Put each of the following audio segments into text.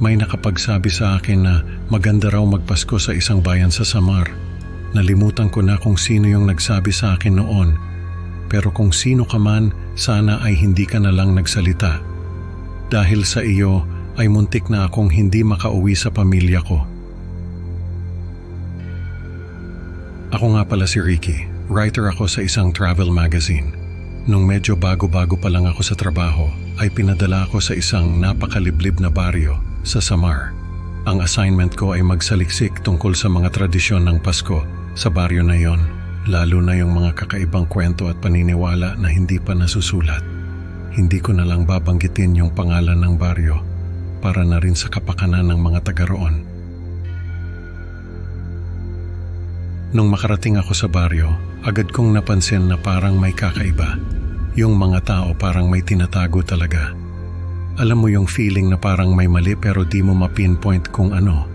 May nakapagsabi sa akin na maganda raw magpasko sa isang bayan sa Samar. Nalimutan ko na kung sino yung nagsabi sa akin noon. Pero kung sino ka man, sana ay hindi ka na lang nagsalita. Dahil sa iyo ay muntik na akong hindi makauwi sa pamilya ko. Ako nga pala si Ricky. Writer ako sa isang travel magazine. Nung medyo bago-bago pa lang ako sa trabaho, ay pinadala ako sa isang napakaliblib na baryo sa Samar. Ang assignment ko ay magsaliksik tungkol sa mga tradisyon ng Pasko sa baryo na yon, lalo na yung mga kakaibang kwento at paniniwala na hindi pa nasusulat. Hindi ko na lang babanggitin yung pangalan ng baryo para na rin sa kapakanan ng mga taga roon. Nung makarating ako sa baryo, agad kong napansin na parang may kakaiba. Yung mga tao parang may tinatago talaga. Alam mo yung feeling na parang may mali pero di mo ma-pinpoint kung ano.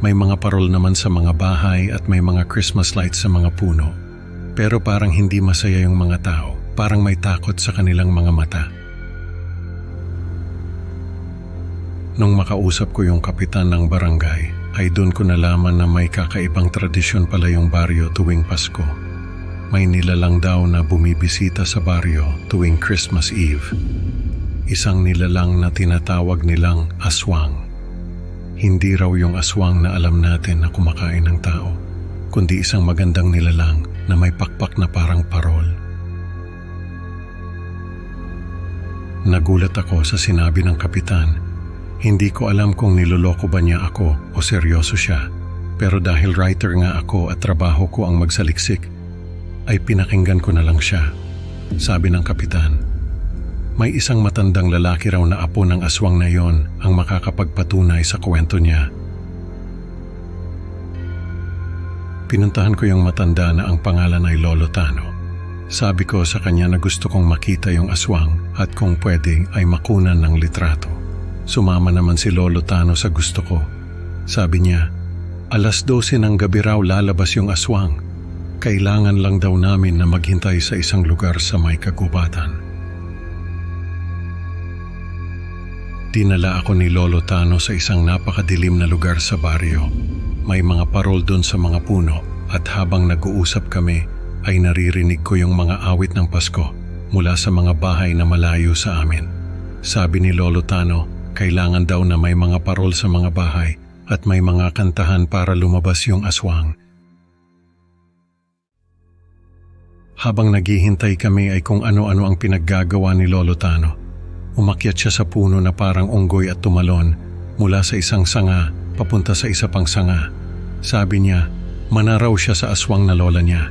May mga parol naman sa mga bahay at may mga Christmas lights sa mga puno. Pero parang hindi masaya yung mga tao. Parang may takot sa kanilang mga mata. Nung makausap ko yung kapitan ng barangay, ay doon ko nalaman na may kakaibang tradisyon pala yung baryo tuwing Pasko. May nilalang daw na bumibisita sa baryo tuwing Christmas Eve. Isang nilalang na tinatawag nilang aswang. Hindi raw yung aswang na alam natin na kumakain ng tao, kundi isang magandang nilalang na may pakpak na parang parol. Nagulat ako sa sinabi ng kapitan hindi ko alam kung niloloko ba niya ako o seryoso siya. Pero dahil writer nga ako at trabaho ko ang magsaliksik, ay pinakinggan ko na lang siya. Sabi ng kapitan, may isang matandang lalaki raw na apo ng aswang na yon ang makakapagpatunay sa kwento niya. Pinuntahan ko yung matanda na ang pangalan ay Lolo Tano. Sabi ko sa kanya na gusto kong makita yung aswang at kung pwede ay makunan ng litrato. Sumama naman si Lolo Tano sa gusto ko. Sabi niya, alas 12 ng gabi raw lalabas yung aswang. Kailangan lang daw namin na maghintay sa isang lugar sa may kagubatan. Dinala ako ni Lolo Tano sa isang napakadilim na lugar sa baryo. May mga parol doon sa mga puno at habang nag-uusap kami ay naririnig ko yung mga awit ng Pasko mula sa mga bahay na malayo sa amin. Sabi ni Lolo Tano, kailangan daw na may mga parol sa mga bahay at may mga kantahan para lumabas yung aswang. Habang naghihintay kami ay kung ano-ano ang pinaggagawa ni Lolo Tano. Umakyat siya sa puno na parang unggoy at tumalon mula sa isang sanga papunta sa isa pang sanga. Sabi niya, manaraw siya sa aswang na lola niya.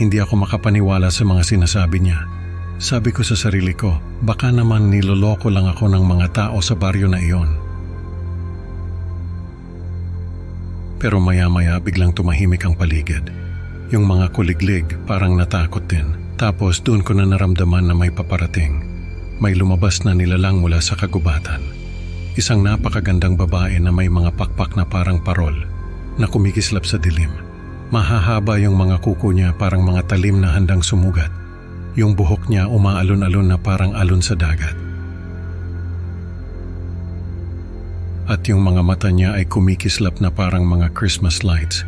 Hindi ako makapaniwala sa mga sinasabi niya. Sabi ko sa sarili ko, baka naman niloloko lang ako ng mga tao sa baryo na iyon. Pero maya-maya biglang tumahimik ang paligid. Yung mga kuliglig parang natakot din. Tapos doon ko na naramdaman na may paparating. May lumabas na nilalang mula sa kagubatan. Isang napakagandang babae na may mga pakpak na parang parol na kumikislap sa dilim. Mahahaba yung mga kuko niya parang mga talim na handang sumugat. Yung buhok niya umaalon-alon na parang alon sa dagat. At yung mga mata niya ay kumikislap na parang mga Christmas lights.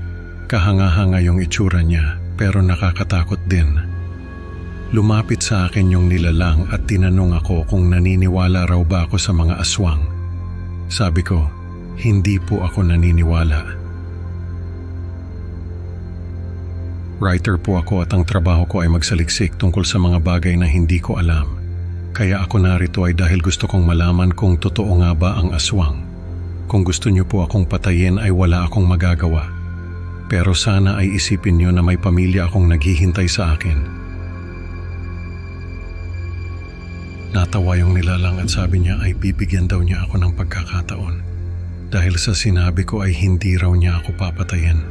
Kahanga-hanga yung itsura niya pero nakakatakot din. Lumapit sa akin yung nilalang at tinanong ako kung naniniwala raw ba ako sa mga aswang. Sabi ko, hindi po ako naniniwala. Writer po ako at ang trabaho ko ay magsaliksik tungkol sa mga bagay na hindi ko alam. Kaya ako narito ay dahil gusto kong malaman kung totoo nga ba ang aswang. Kung gusto niyo po akong patayin ay wala akong magagawa. Pero sana ay isipin niyo na may pamilya akong naghihintay sa akin. Natawa yung nilalang at sabi niya ay bibigyan daw niya ako ng pagkakataon. Dahil sa sinabi ko ay hindi raw niya ako papatayin.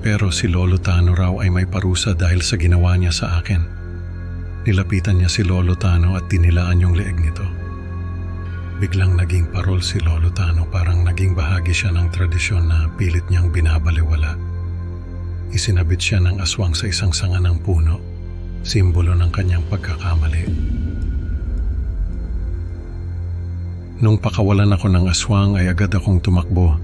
Pero si Lolo Tano raw ay may parusa dahil sa ginawa niya sa akin. Nilapitan niya si Lolo Tano at dinilaan yung leeg nito. Biglang naging parol si Lolo Tano parang naging bahagi siya ng tradisyon na pilit niyang binabaliwala. Isinabit siya ng aswang sa isang sanga ng puno, simbolo ng kanyang pagkakamali. Nung pakawalan ako ng aswang ay agad akong tumakbo.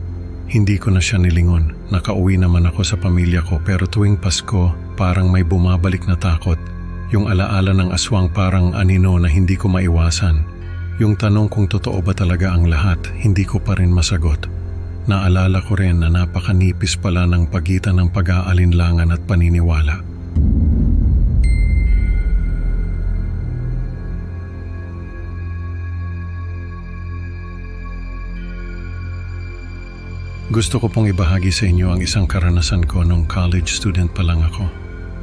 Hindi ko na siya nilingon. Nakauwi naman ako sa pamilya ko pero tuwing Pasko parang may bumabalik na takot. Yung alaala ng aswang parang anino na hindi ko maiwasan. Yung tanong kung totoo ba talaga ang lahat, hindi ko pa rin masagot. Naalala ko rin na napakanipis pala ng pagitan ng pag-aalinlangan at paniniwala. Gusto ko pong ibahagi sa inyo ang isang karanasan ko nung college student pa lang ako.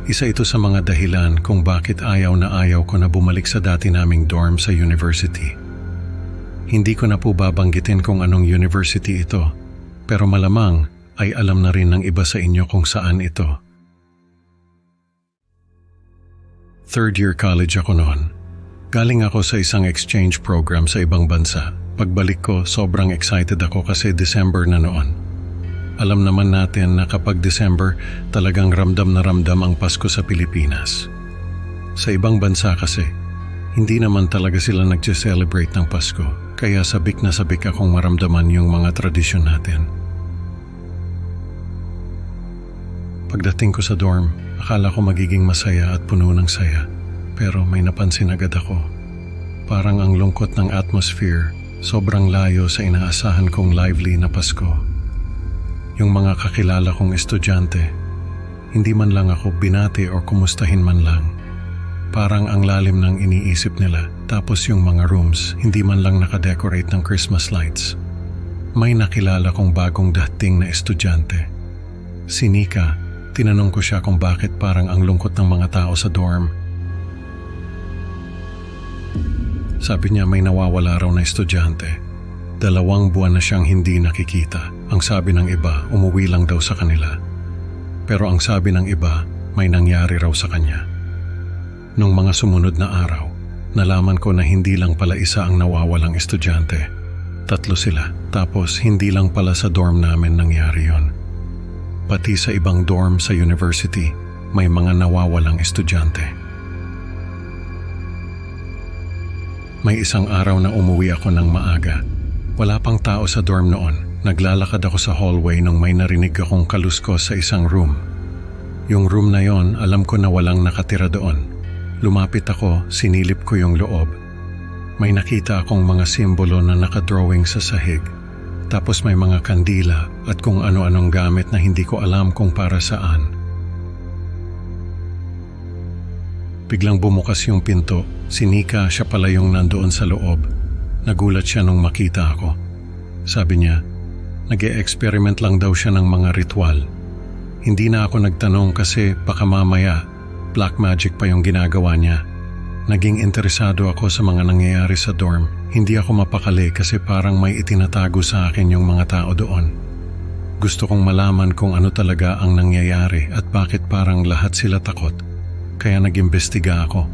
Isa ito sa mga dahilan kung bakit ayaw na ayaw ko na bumalik sa dati naming dorm sa university. Hindi ko na po babanggitin kung anong university ito, pero malamang ay alam na rin ng iba sa inyo kung saan ito. Third year college ako noon. Galing ako sa isang exchange program sa ibang bansa. Pagbalik ko, sobrang excited ako kasi December na noon. Alam naman natin na kapag December, talagang ramdam na ramdam ang Pasko sa Pilipinas. Sa ibang bansa kasi, hindi naman talaga sila nag-celebrate ng Pasko, kaya sabik na sabik akong maramdaman yung mga tradisyon natin. Pagdating ko sa dorm, akala ko magiging masaya at puno ng saya. Pero may napansin agad ako. Parang ang lungkot ng atmosphere, sobrang layo sa inaasahan kong lively na Pasko. Yung mga kakilala kong estudyante, hindi man lang ako binati o kumustahin man lang. Parang ang lalim ng iniisip nila. Tapos yung mga rooms, hindi man lang nakadecorate ng Christmas lights. May nakilala kong bagong dating na estudyante. Si Nika, tinanong ko siya kung bakit parang ang lungkot ng mga tao sa dorm. Sabi niya may nawawala raw na estudyante. Dalawang buwan na siyang hindi nakikita. Ang sabi ng iba, umuwi lang daw sa kanila. Pero ang sabi ng iba, may nangyari raw sa kanya. Nung mga sumunod na araw, nalaman ko na hindi lang pala isa ang nawawalang estudyante. Tatlo sila, tapos hindi lang pala sa dorm namin nangyari yon. Pati sa ibang dorm sa university, may mga nawawalang estudyante. May isang araw na umuwi ako ng maaga. Wala pang tao sa dorm noon. Naglalakad ako sa hallway nung may narinig akong kaluskos sa isang room. Yung room na yon, alam ko na walang nakatira doon. Lumapit ako, sinilip ko yung loob. May nakita akong mga simbolo na nakadrawing sa sahig. Tapos may mga kandila at kung ano-anong gamit na hindi ko alam kung para saan. Biglang bumukas yung pinto. Si Nika, siya pala yung nandoon sa loob. Nagulat siya nung makita ako. Sabi niya, nag experiment lang daw siya ng mga ritual. Hindi na ako nagtanong kasi baka mamaya black magic pa yung ginagawa niya. Naging interesado ako sa mga nangyayari sa dorm. Hindi ako mapakali kasi parang may itinatago sa akin yung mga tao doon. Gusto kong malaman kung ano talaga ang nangyayari at bakit parang lahat sila takot kaya nag-imbestiga ako.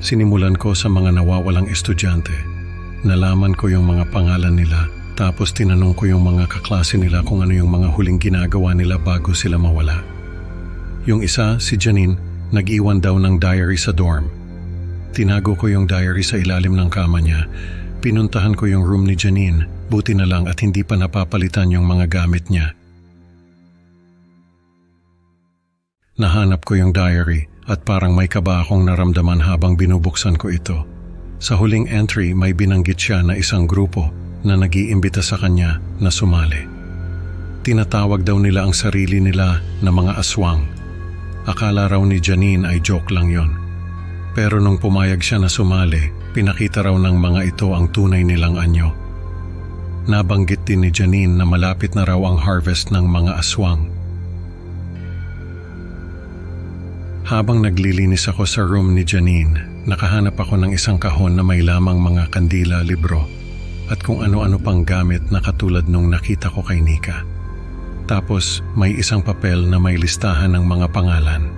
Sinimulan ko sa mga nawawalang estudyante. Nalaman ko yung mga pangalan nila tapos tinanong ko yung mga kaklase nila kung ano yung mga huling ginagawa nila bago sila mawala. Yung isa, si Janine, nag-iwan daw ng diary sa dorm. Tinago ko yung diary sa ilalim ng kama niya. Pinuntahan ko yung room ni Janine, buti na lang at hindi pa napapalitan yung mga gamit niya. Nahanap ko yung diary at parang may kaba akong naramdaman habang binubuksan ko ito. Sa huling entry may binanggit siya na isang grupo na nag-iimbita sa kanya na sumali. Tinatawag daw nila ang sarili nila na mga aswang. Akala raw ni Janine ay joke lang yon. Pero nung pumayag siya na sumali, pinakita raw ng mga ito ang tunay nilang anyo. Nabanggit din ni Janine na malapit na raw ang harvest ng mga aswang Habang naglilinis ako sa room ni Janine, nakahanap ako ng isang kahon na may lamang mga kandila, libro at kung ano-ano pang gamit na katulad nung nakita ko kay Nika. Tapos may isang papel na may listahan ng mga pangalan.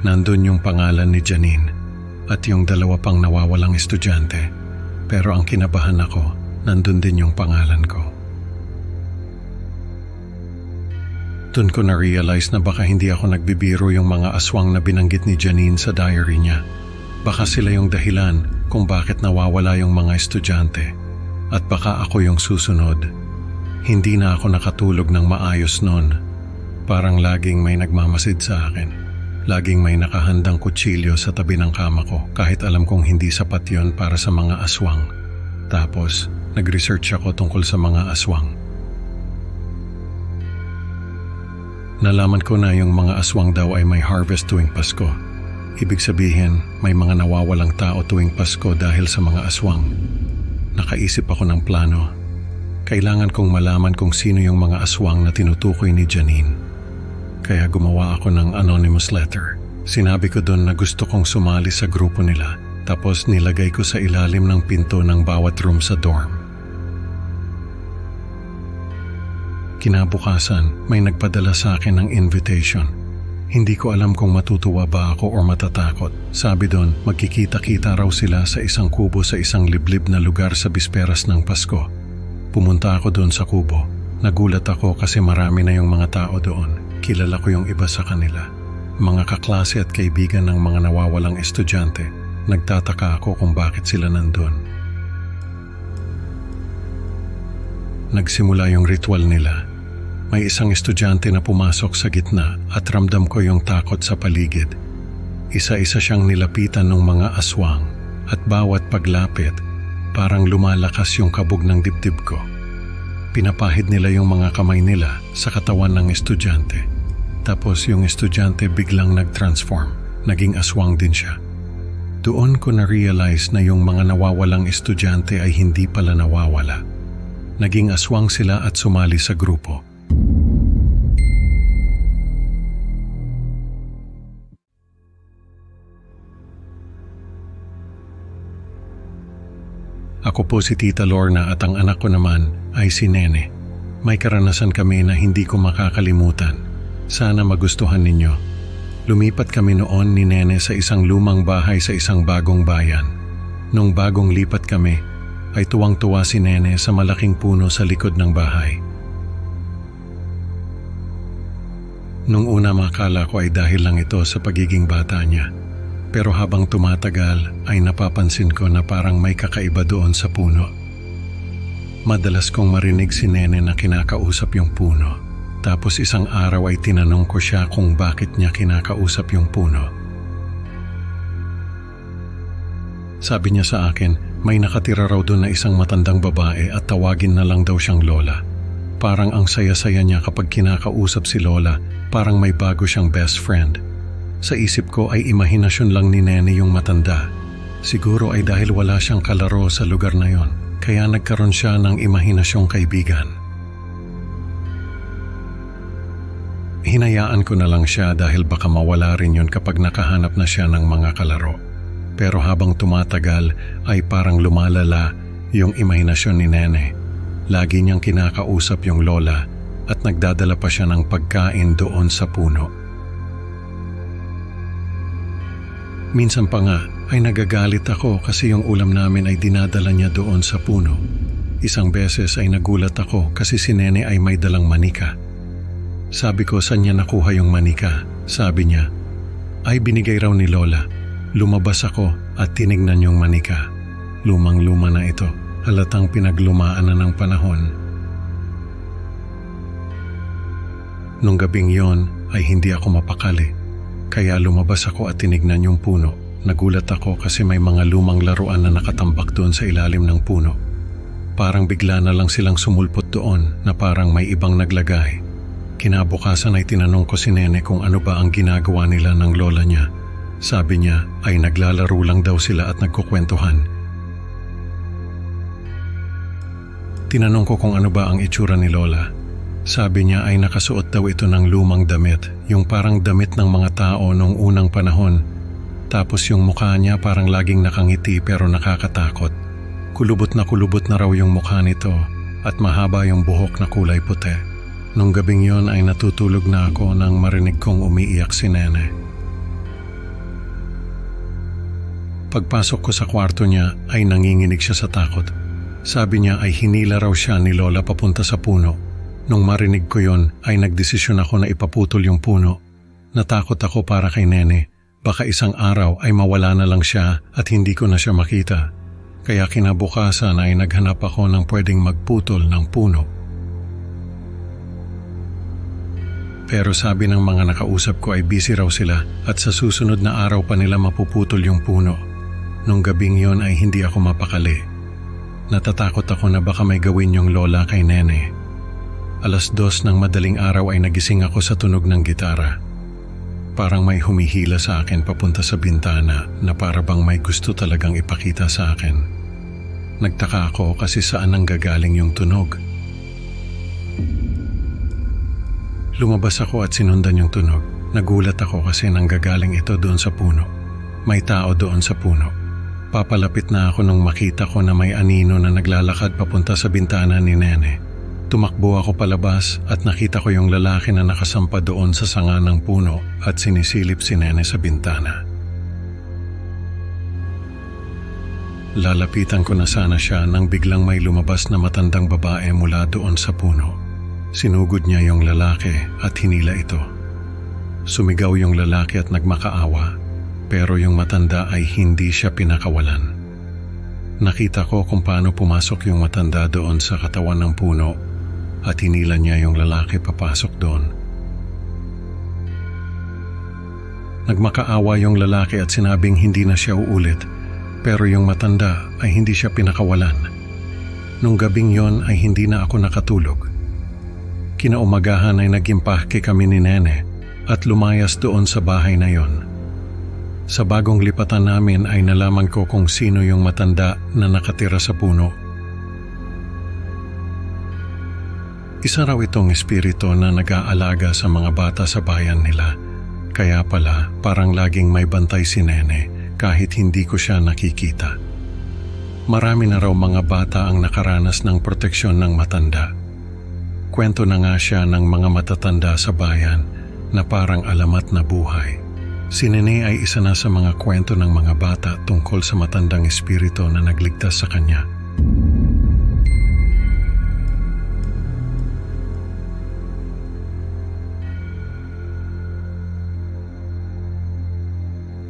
Nandun yung pangalan ni Janine at yung dalawa pang nawawalang estudyante. Pero ang kinabahan ako, nandun din yung pangalan ko. Doon ko na-realize na baka hindi ako nagbibiro yung mga aswang na binanggit ni Janine sa diary niya. Baka sila yung dahilan kung bakit nawawala yung mga estudyante at baka ako yung susunod. Hindi na ako nakatulog ng maayos noon. Parang laging may nagmamasid sa akin. Laging may nakahandang kutsilyo sa tabi ng kama ko kahit alam kong hindi sapat yon para sa mga aswang. Tapos, nag-research ako tungkol sa mga aswang. Nalaman ko na yung mga aswang daw ay may harvest tuwing Pasko. Ibig sabihin, may mga nawawalang tao tuwing Pasko dahil sa mga aswang. Nakaisip ako ng plano. Kailangan kong malaman kung sino yung mga aswang na tinutukoy ni Janine kaya gumawa ako ng anonymous letter. Sinabi ko doon na gusto kong sumali sa grupo nila tapos nilagay ko sa ilalim ng pinto ng bawat room sa dorm. Kinabukasan, may nagpadala sa akin ng invitation. Hindi ko alam kung matutuwa ba ako o matatakot. Sabi doon, magkikita-kita raw sila sa isang kubo sa isang liblib na lugar sa bisperas ng Pasko. Pumunta ako doon sa kubo. Nagulat ako kasi marami na yung mga tao doon. Kilala ko yung iba sa kanila. Mga kaklase at kaibigan ng mga nawawalang estudyante. Nagtataka ako kung bakit sila nandun. Nagsimula yung ritual nila. May isang estudyante na pumasok sa gitna at ramdam ko yung takot sa paligid. Isa-isa siyang nilapitan ng mga aswang at bawat paglapit parang lumalakas yung kabog ng dibdib ko. Pinapahid nila yung mga kamay nila sa katawan ng estudyante tapos yung estudyante biglang nag-transform. Naging aswang din siya. Doon ko na-realize na yung mga nawawalang estudyante ay hindi pala nawawala. Naging aswang sila at sumali sa grupo. Ako po si Tita Lorna at ang anak ko naman ay si Nene. May karanasan kami na hindi ko makakalimutan. Sana magustuhan ninyo. Lumipat kami noon ni Nene sa isang lumang bahay sa isang bagong bayan. Nung bagong lipat kami, ay tuwang-tuwa si Nene sa malaking puno sa likod ng bahay. Nung una makala ko ay dahil lang ito sa pagiging bata niya. Pero habang tumatagal ay napapansin ko na parang may kakaiba doon sa puno. Madalas kong marinig si Nene na kinakausap yung puno. Tapos isang araw ay tinanong ko siya kung bakit niya kinakausap yung puno. Sabi niya sa akin, may nakatira raw doon na isang matandang babae at tawagin na lang daw siyang Lola. Parang ang saya-saya niya kapag kinakausap si Lola, parang may bago siyang best friend. Sa isip ko ay imahinasyon lang ni Nene yung matanda. Siguro ay dahil wala siyang kalaro sa lugar na yon, kaya nagkaroon siya ng imahinasyong kaibigan. Hinayaan ko na lang siya dahil baka mawala rin yun kapag nakahanap na siya ng mga kalaro. Pero habang tumatagal ay parang lumalala yung imahinasyon ni Nene. Lagi niyang kinakausap yung lola at nagdadala pa siya ng pagkain doon sa puno. Minsan pa nga ay nagagalit ako kasi yung ulam namin ay dinadala niya doon sa puno. Isang beses ay nagulat ako kasi si Nene ay may dalang manika. Sabi ko saan niya nakuha yung manika. Sabi niya, ay binigay raw ni Lola. Lumabas ako at tinignan yung manika. Lumang-luma na ito. Halatang pinaglumaan na ng panahon. Nung gabing yon ay hindi ako mapakali. Kaya lumabas ako at tinignan yung puno. Nagulat ako kasi may mga lumang laruan na nakatambak doon sa ilalim ng puno. Parang bigla na lang silang sumulpot doon na parang may ibang naglagay. Kinabukasan ay tinanong ko si Nene kung ano ba ang ginagawa nila ng lola niya. Sabi niya ay naglalaro lang daw sila at nagkukwentuhan. Tinanong ko kung ano ba ang itsura ni Lola. Sabi niya ay nakasuot daw ito ng lumang damit, yung parang damit ng mga tao noong unang panahon. Tapos yung mukha niya parang laging nakangiti pero nakakatakot. Kulubot na kulubot na raw yung mukha nito at mahaba yung buhok na kulay puti. Nung gabing yon ay natutulog na ako nang marinig kong umiiyak si Nene. Pagpasok ko sa kwarto niya ay nanginginig siya sa takot. Sabi niya ay hinila raw siya ni Lola papunta sa puno. Nung marinig ko yon ay nagdesisyon ako na ipaputol yung puno. Natakot ako para kay Nene. Baka isang araw ay mawala na lang siya at hindi ko na siya makita. Kaya kinabukasan ay naghanap ako ng pwedeng magputol ng puno. Pero sabi ng mga nakausap ko ay busy raw sila at sa susunod na araw pa nila mapuputol yung puno. Nung gabing yon ay hindi ako mapakali. Natatakot ako na baka may gawin yung lola kay nene. Alas dos ng madaling araw ay nagising ako sa tunog ng gitara. Parang may humihila sa akin papunta sa bintana na para bang may gusto talagang ipakita sa akin. Nagtaka ako kasi saan ang gagaling yung tunog. Lumabas ako at sinundan yung tunog. Nagulat ako kasi nanggagaling ito doon sa puno. May tao doon sa puno. Papalapit na ako nung makita ko na may anino na naglalakad papunta sa bintana ni Nene. Tumakbo ako palabas at nakita ko yung lalaki na nakasampa doon sa sanga ng puno at sinisilip si Nene sa bintana. Lalapitan ko na sana siya nang biglang may lumabas na matandang babae mula doon sa puno. Sinugod niya yung lalaki at hinila ito. Sumigaw yung lalaki at nagmakaawa, pero yung matanda ay hindi siya pinakawalan. Nakita ko kung paano pumasok yung matanda doon sa katawan ng puno at hinila niya yung lalaki papasok doon. Nagmakaawa yung lalaki at sinabing hindi na siya uulit pero yung matanda ay hindi siya pinakawalan. Nung gabing yon ay hindi na ako nakatulog. Kinaumagahan ay naging pahke kami ni Nene at lumayas doon sa bahay na yon. Sa bagong lipatan namin ay nalaman ko kung sino yung matanda na nakatira sa puno. Isa raw itong espiritu na nag-aalaga sa mga bata sa bayan nila. Kaya pala parang laging may bantay si Nene kahit hindi ko siya nakikita. Marami na raw mga bata ang nakaranas ng proteksyon ng matanda. Kwento na nga siya ng mga matatanda sa bayan na parang alamat na buhay. Si Nene ay isa na sa mga kwento ng mga bata tungkol sa matandang espiritu na nagligtas sa kanya.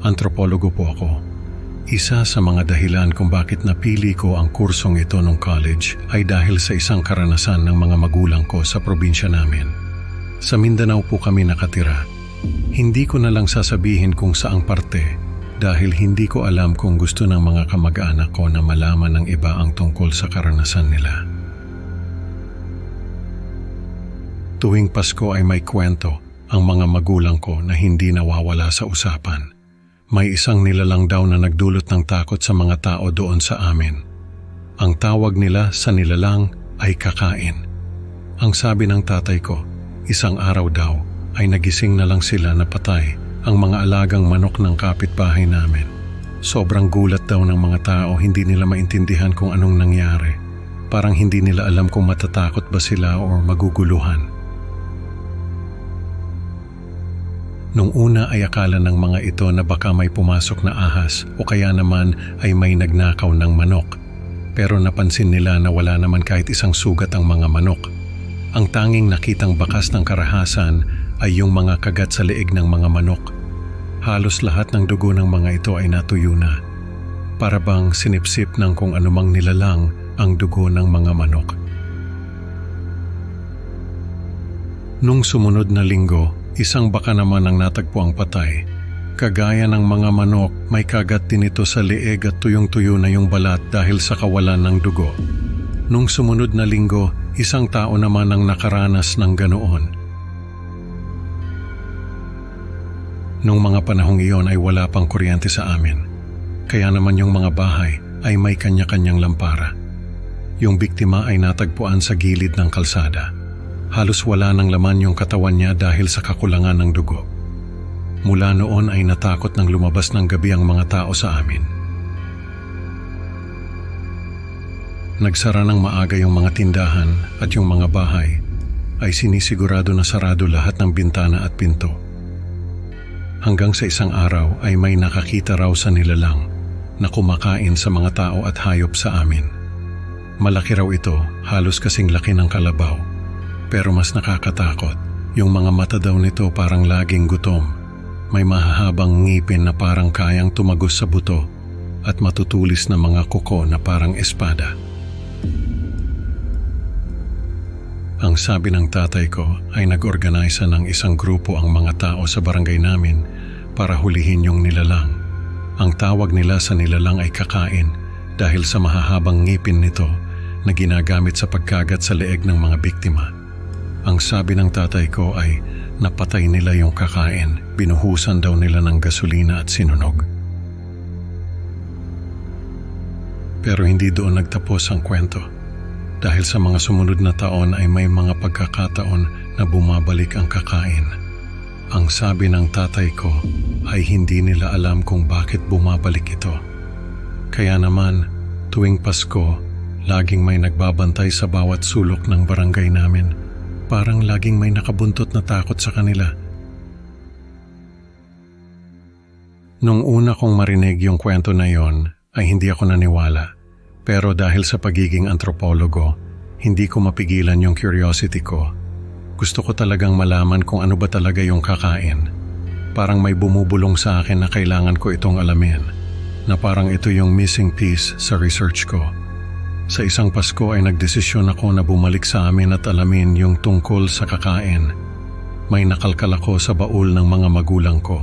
Antropologo po ako. Isa sa mga dahilan kung bakit napili ko ang kursong ito nung college ay dahil sa isang karanasan ng mga magulang ko sa probinsya namin. Sa Mindanao po kami nakatira. Hindi ko na lang sasabihin kung saang parte dahil hindi ko alam kung gusto ng mga kamag-anak ko na malaman ng iba ang tungkol sa karanasan nila. Tuwing Pasko ay may kwento ang mga magulang ko na hindi nawawala sa usapan. May isang nilalang daw na nagdulot ng takot sa mga tao doon sa amin. Ang tawag nila sa nilalang ay kakain. Ang sabi ng tatay ko, isang araw daw ay nagising na lang sila na patay ang mga alagang manok ng kapitbahay namin. Sobrang gulat daw ng mga tao hindi nila maintindihan kung anong nangyari. Parang hindi nila alam kung matatakot ba sila o maguguluhan. Nung una ay akala ng mga ito na baka may pumasok na ahas o kaya naman ay may nagnakaw ng manok. Pero napansin nila na wala naman kahit isang sugat ang mga manok. Ang tanging nakitang bakas ng karahasan ay yung mga kagat sa leeg ng mga manok. Halos lahat ng dugo ng mga ito ay natuyo na. Para bang sinipsip ng kung anumang nilalang ang dugo ng mga manok. Nung sumunod na linggo, Isang baka naman ang natagpuang patay. Kagaya ng mga manok, may kagat din ito sa leeg at tuyong-tuyo na yung balat dahil sa kawalan ng dugo. Nung sumunod na linggo, isang tao naman ang nakaranas ng ganoon. Nung mga panahong iyon ay wala pang kuryente sa amin. Kaya naman yung mga bahay ay may kanya-kanyang lampara. Yung biktima ay natagpuan sa gilid ng kalsada. Halos wala ng laman yung katawan niya dahil sa kakulangan ng dugo. Mula noon ay natakot nang lumabas ng gabi ang mga tao sa amin. Nagsara ng maaga yung mga tindahan at yung mga bahay ay sinisigurado na sarado lahat ng bintana at pinto. Hanggang sa isang araw ay may nakakita raw sa nilalang na kumakain sa mga tao at hayop sa amin. Malaki raw ito, halos kasing laki ng kalabaw pero mas nakakatakot. Yung mga mata daw nito parang laging gutom. May mahahabang ngipin na parang kayang tumagos sa buto at matutulis na mga kuko na parang espada. Ang sabi ng tatay ko ay nag-organisa ng isang grupo ang mga tao sa barangay namin para hulihin yung nilalang. Ang tawag nila sa nilalang ay kakain dahil sa mahahabang ngipin nito na ginagamit sa pagkagat sa leeg ng mga biktima. Ang sabi ng tatay ko ay napatay nila yung kakain, binuhusan daw nila ng gasolina at sinunog. Pero hindi doon nagtapos ang kwento. Dahil sa mga sumunod na taon ay may mga pagkakataon na bumabalik ang kakain. Ang sabi ng tatay ko ay hindi nila alam kung bakit bumabalik ito. Kaya naman, tuwing Pasko, laging may nagbabantay sa bawat sulok ng barangay namin. Parang laging may nakabuntot na takot sa kanila. Nung una kong marinig yung kwento na yon, ay hindi ako naniwala. Pero dahil sa pagiging antropologo, hindi ko mapigilan yung curiosity ko. Gusto ko talagang malaman kung ano ba talaga yung kakain. Parang may bumubulong sa akin na kailangan ko itong alamin. Na parang ito yung missing piece sa research ko. Sa isang Pasko ay nagdesisyon ako na bumalik sa amin at alamin yung tungkol sa kakain. May nakalkal ako sa baul ng mga magulang ko.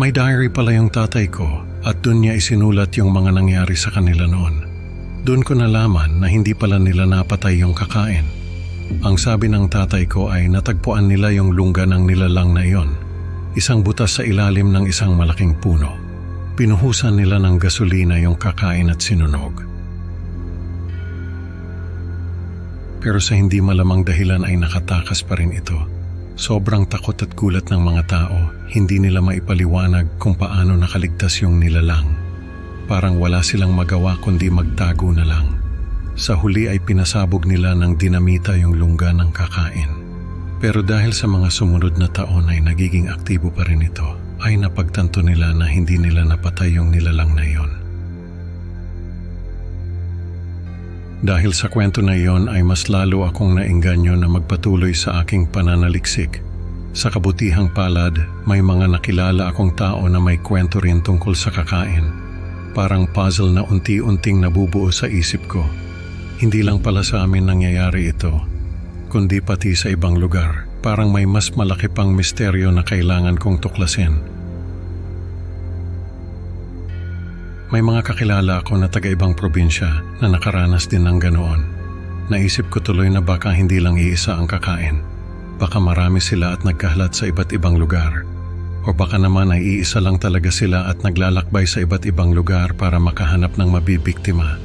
May diary pala yung tatay ko at doon niya isinulat yung mga nangyari sa kanila noon. Doon ko nalaman na hindi pala nila napatay yung kakain. Ang sabi ng tatay ko ay natagpuan nila yung lungga ng nilalang na iyon. Isang butas sa ilalim ng isang malaking puno. Pinuhusan nila ng gasolina yung kakain at sinunog. Pero sa hindi malamang dahilan ay nakatakas pa rin ito. Sobrang takot at gulat ng mga tao, hindi nila maipaliwanag kung paano nakaligtas yung nilalang. Parang wala silang magawa kundi magtago na lang. Sa huli ay pinasabog nila ng dinamita yung lungga ng kakain. Pero dahil sa mga sumunod na taon ay nagiging aktibo pa rin ito, ay napagtanto nila na hindi nila napatay yung nilalang na iyon. Dahil sa kwento na iyon ay mas lalo akong nainganyo na magpatuloy sa aking pananaliksik. Sa kabutihang palad, may mga nakilala akong tao na may kwento rin tungkol sa kakain. Parang puzzle na unti-unting nabubuo sa isip ko. Hindi lang pala sa amin nangyayari ito, kundi pati sa ibang lugar. Parang may mas malaki pang misteryo na kailangan kong tuklasin. May mga kakilala ako na taga-ibang probinsya na nakaranas din ng ganoon. Naisip ko tuloy na baka hindi lang iisa ang kakain. Baka marami sila at nagkahalat sa iba't ibang lugar. O baka naman ay iisa lang talaga sila at naglalakbay sa iba't ibang lugar para makahanap ng mabibiktima.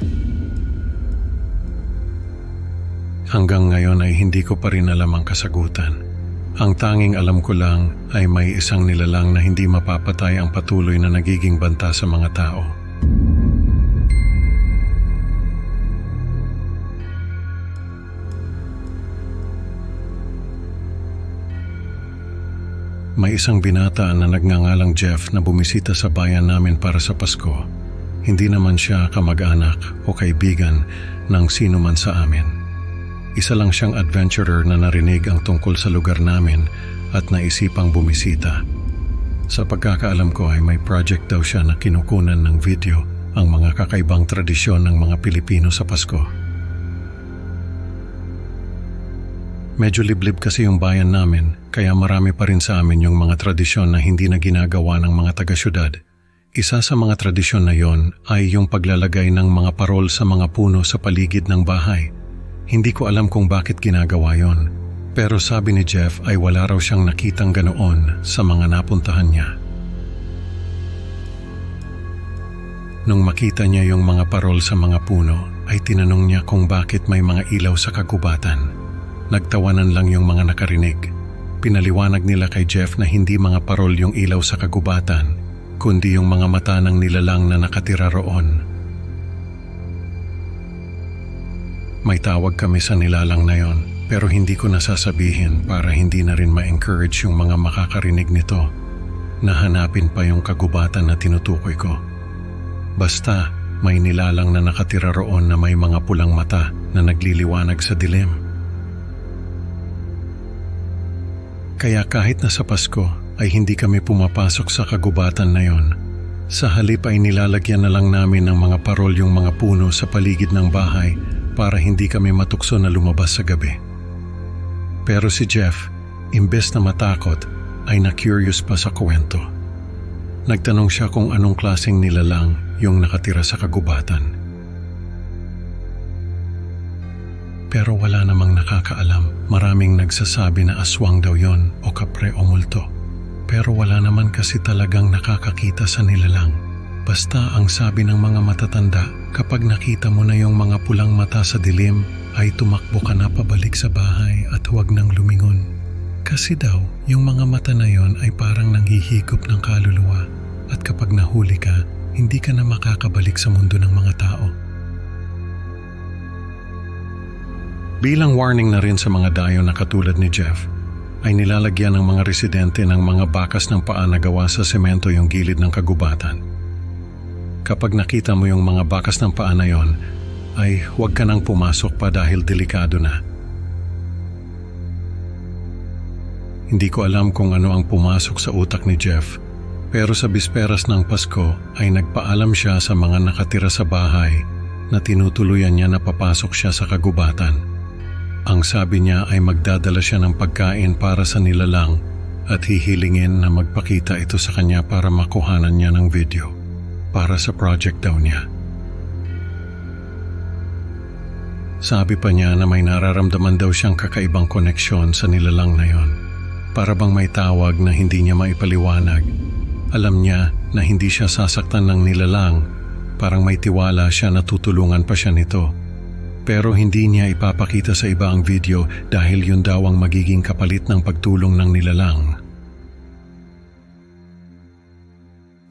Hanggang ngayon ay hindi ko pa rin alam ang kasagutan. Ang tanging alam ko lang ay may isang nilalang na hindi mapapatay ang patuloy na nagiging banta sa mga tao. May isang binata na nagngangalang Jeff na bumisita sa bayan namin para sa Pasko. Hindi naman siya kamag-anak o kaibigan ng sino man sa amin. Isa lang siyang adventurer na narinig ang tungkol sa lugar namin at naisipang bumisita. Sa pagkakaalam ko ay may project daw siya na kinukunan ng video ang mga kakaibang tradisyon ng mga Pilipino sa Pasko. Medyo liblib kasi yung bayan namin, kaya marami pa rin sa amin yung mga tradisyon na hindi na ginagawa ng mga taga-syudad. Isa sa mga tradisyon na yon ay yung paglalagay ng mga parol sa mga puno sa paligid ng bahay. Hindi ko alam kung bakit ginagawa yon. Pero sabi ni Jeff ay wala raw siyang nakitang ganoon sa mga napuntahan niya. Nung makita niya yung mga parol sa mga puno, ay tinanong niya kung bakit may mga ilaw sa kagubatan. Nagtawanan lang yung mga nakarinig. Pinaliwanag nila kay Jeff na hindi mga parol yung ilaw sa kagubatan, kundi yung mga mata ng nilalang na nakatira roon. May tawag kami sa nilalang na yon, pero hindi ko nasasabihin para hindi na rin ma-encourage yung mga makakarinig nito na hanapin pa yung kagubatan na tinutukoy ko. Basta may nilalang na nakatira roon na may mga pulang mata na nagliliwanag sa dilim. Kaya kahit na sa Pasko ay hindi kami pumapasok sa kagubatan na yon. Sa halip ay nilalagyan na lang namin ng mga parol yung mga puno sa paligid ng bahay para hindi kami matukso na lumabas sa gabi. Pero si Jeff, imbes na matakot, ay na-curious pa sa kwento. Nagtanong siya kung anong klaseng nilalang yung nakatira sa kagubatan. Pero wala namang nakakaalam. Maraming nagsasabi na aswang daw yon o kapre o multo. Pero wala naman kasi talagang nakakakita sa nilalang. Basta ang sabi ng mga matatanda, kapag nakita mo na yung mga pulang mata sa dilim, ay tumakbo ka na pabalik sa bahay at huwag nang lumingon. Kasi daw, yung mga mata na yon ay parang nanghihigop ng kaluluwa at kapag nahuli ka, hindi ka na makakabalik sa mundo ng mga tao. Bilang warning na rin sa mga dayo na katulad ni Jeff, ay nilalagyan ng mga residente ng mga bakas ng paa na gawa sa semento yung gilid ng kagubatan. Kapag nakita mo yung mga bakas ng paa na yon, ay huwag ka nang pumasok pa dahil delikado na. Hindi ko alam kung ano ang pumasok sa utak ni Jeff, pero sa bisperas ng Pasko ay nagpaalam siya sa mga nakatira sa bahay na tinutuluyan niya na papasok siya sa kagubatan. Ang sabi niya ay magdadala siya ng pagkain para sa nilalang at hihilingin na magpakita ito sa kanya para makuhanan niya ng video para sa project daw niya. Sabi pa niya na may nararamdaman daw siyang kakaibang koneksyon sa nilalang na yon. Para bang may tawag na hindi niya maipaliwanag. Alam niya na hindi siya sasaktan ng nilalang, parang may tiwala siya na tutulungan pa siya nito pero hindi niya ipapakita sa iba ang video dahil yun daw ang magiging kapalit ng pagtulong ng nilalang.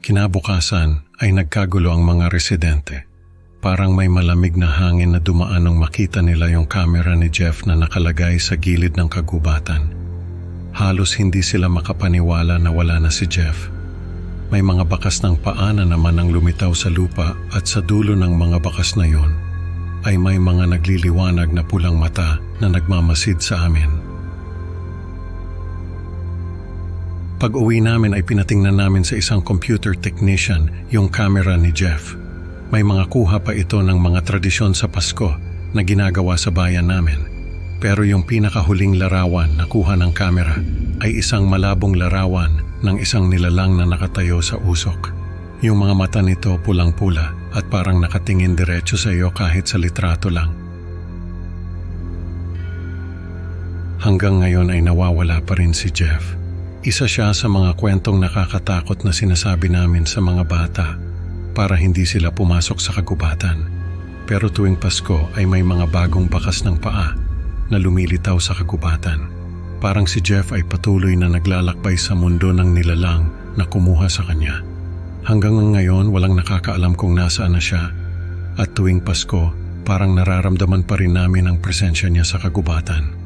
Kinabukasan ay nagkagulo ang mga residente. Parang may malamig na hangin na dumaan nang makita nila yung camera ni Jeff na nakalagay sa gilid ng kagubatan. Halos hindi sila makapaniwala na wala na si Jeff. May mga bakas ng paa na naman ang lumitaw sa lupa at sa dulo ng mga bakas na yon ay may mga nagliliwanag na pulang mata na nagmamasid sa amin. Pag uwi namin ay pinatingnan namin sa isang computer technician yung camera ni Jeff. May mga kuha pa ito ng mga tradisyon sa Pasko na ginagawa sa bayan namin. Pero yung pinakahuling larawan na kuha ng camera ay isang malabong larawan ng isang nilalang na nakatayo sa usok. Yung mga mata nito pulang-pula at parang nakatingin diretso sa iyo kahit sa litrato lang. Hanggang ngayon ay nawawala pa rin si Jeff. Isa siya sa mga kwentong nakakatakot na sinasabi namin sa mga bata para hindi sila pumasok sa kagubatan. Pero tuwing Pasko ay may mga bagong bakas ng paa na lumilitaw sa kagubatan. Parang si Jeff ay patuloy na naglalakbay sa mundo ng nilalang na kumuha sa kanya. Hanggang ngayon walang nakakaalam kung nasaan na siya at tuwing Pasko parang nararamdaman pa rin namin ang presensya niya sa kagubatan.